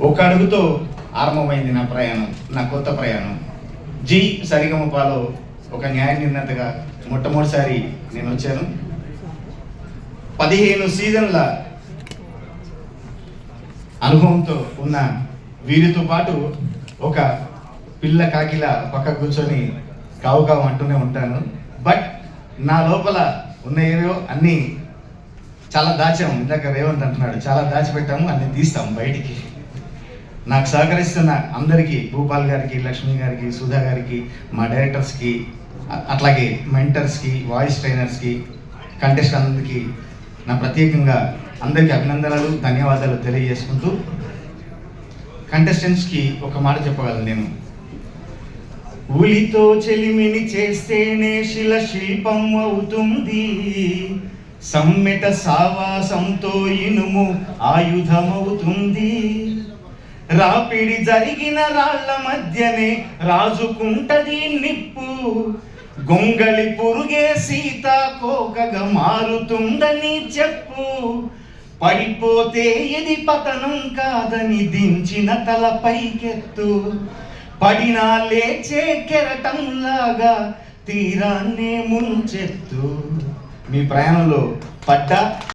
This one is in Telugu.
ఒక అడుగుతో ఆరంభమైంది నా ప్రయాణం నా కొత్త ప్రయాణం. జి సరిగమపాలో ఒక న్యాయ నిర్ణతగా మొట్టమొదటిసారి నేను వచ్చాను. పదిహేను సీజన్ల అనుభవంతో ఉన్న వీరితో పాటు ఒక పిల్ల కాకిల పక్క కూర్చొని కావు కావు అంటూనే ఉంటాను. బట్ నా లోపల ఉన్న ఏవో అన్నీ చాలా దాచాము. ఇందాక రేవంత్ అంటున్నాడు చాలా దాచిపెట్టాము అన్నీ తీస్తాము బయటికి. నాకు సహకరిస్తున్న అందరికీ భూపాల్ గారికి లక్ష్మి గారికి సుధా గారికి మా డైరెక్టర్స్కి అట్లాగే మెంటర్స్కి వాయిస్ ట్రైనర్స్కి కంటెస్ట్ అందరికీ నా ప్రత్యేకంగా అందరికీ అభినందనలు ధన్యవాదాలు తెలియజేసుకుంటూ కంటెస్టెంట్స్కి ఒక మాట చెప్పగలను నేను. ఉలితో చెలిమిని చేస్తేనే శిల శిల్పం అవుతుంది. సమ్మెట సావాసంతో ఇనుము ఆయుధమవుతుంది. రాపిడి జరిగిన రాళ్ళ మధ్యనే రాజుకుంటది నిప్పు గొంగళి పురుగే సీతాకోకగా మారుతుందని చెప్పు. పడిపోతే ఇది పతనం కాదని దించిన తల పైకెత్తు. పడినా లేచే కెరటంలాగా తీరాన్నే ముంచెత్తు. మీ ప్రయాణంలో పడ్డా?